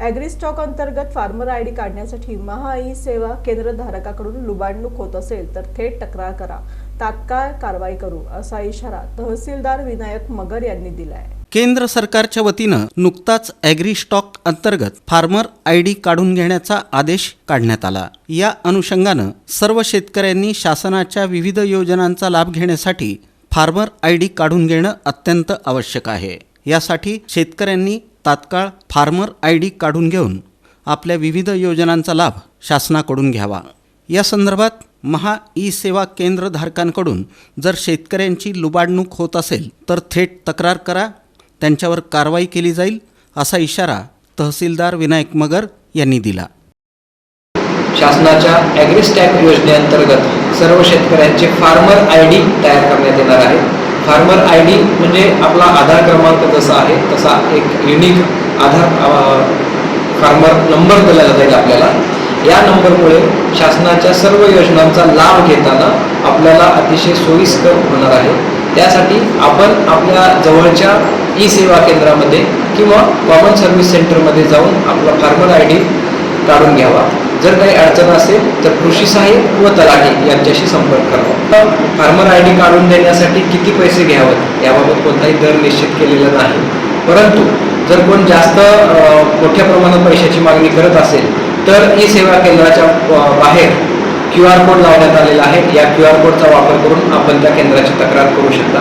ॲग्रीस्टॉक अंतर्गत farmer I D काढण्यासाठी महा E सेवा केंद्रधारकाकडून लुबाडणूक होत असेल तर थेट तक्रार करा. तात्काळ कारवाई करू असा इशारा तहसीलदार विनायक मगर यांनी दिलाय. केंद्र सरकारच्या वतीनं नुकताच ॲग्री स्टॉक अंतर्गत फार्मर आय डी काढून घेण्याचा आदेश काढण्यात आला. या अनुषंगानं सर्व शेतकऱ्यांनी शासनाच्या विविध योजनांचा लाभ घेण्यासाठी फार्मर आय डी काढून घेणं अत्यंत आवश्यक आहे. यासाठी शेतकऱ्यांनी तात्काळ फार्मर आय डी काढून घेऊन आपल्या विविध योजनांचा लाभ शासनाकडून घ्यावा. या संदर्भात महा ई सेवा केंद्रधारकांकडून जर शेतकऱ्यांची लुबाडणूक होत असेल तर थेट तक्रार करा. त्यांच्यावर कारवाई केली जाईल असा इशारा तहसीलदार विनायक मगर यांनी दिला. शासनाच्या ॲग्रिस्टॅक योजनेअंतर्गत सर्व शेतकऱ्यांचे फार्मर आय डी तयार करण्यात येणार आहे. फार्मर आय डी म्हणजे आपला आधार क्रमांक जसा आहे तसा एक युनिक आधार फार्मर नंबर दिला जाईल आपल्याला. या नंबरमुळे शासनाच्या सर्व योजनांचा लाभ घेताना आपल्याला अतिशय सोयीस्कर होणार आहे. त्यासाठी आपण आपल्या जवळच्या ई सेवा केंद्रामध्ये किंवा कॉमन सर्व्हिस सेंटरमध्ये जाऊन आपला फार्मर आय डी काढून घ्यावा. जर काही अडचण असेल तर कृषी सहाय्यक व तलाठी यांच्याशी संपर्क करावा. फार्मर आय डी काढून देण्यासाठी किती पैसे घ्यावेत याबाबत कोणताही दर निश्चित केलेला नाही. परंतु जर कोण जास्त मोठ्या प्रमाणात पैशाची मागणी करत असेल तर ई सेवा केंद्राच्या बाहेर क्यू आर कोड लावण्यात आलेला आहे. या क्यू आर कोडचा वापर करून आपण त्या केंद्राची तक्रार करू शकता.